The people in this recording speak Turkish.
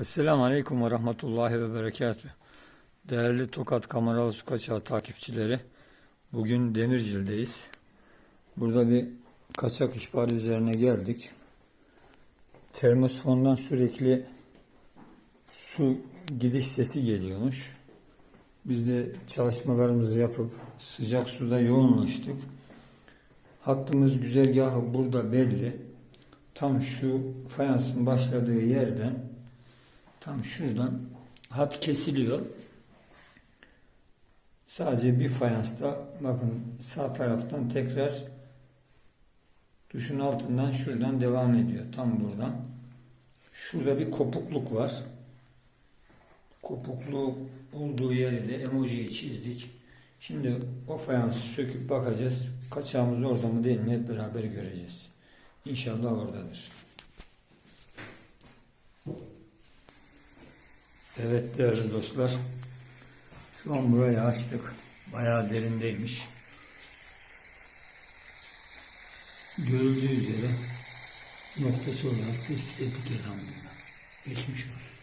Esselamu Aleyküm ve Rahmetullahi ve Berekatüh. Değerli Tokat Kameralı Su takipçileri, bugün Demircil'deyiz. Burada bir kaçak ihbarı üzerine geldik. Termosfondan sürekli su gidiş sesi geliyormuş. Biz de çalışmalarımızı yapıp sıcak suda yoğunlaştık. Hattımız güzergahı burada belli. Tam şu fayansın başladığı yerden tam şuradan hat kesiliyor. Sadece bir fayansta bakın sağ taraftan tekrar duşun altından şuradan devam ediyor. Tam buradan. Şurada bir kopukluk var. Kopukluğu olduğu yere de emojiyi çizdik. Şimdi o fayansı söküp bakacağız. Kaçağımız orada mı değil mi hep beraber göreceğiz. İnşallah oradadır. Evet değerli dostlar. Şu an burayı açtık. Bayağı derindeymiş. Görüldüğü üzere noktası olarak tespit ettik elhamdülillah. Geçmiş olsun.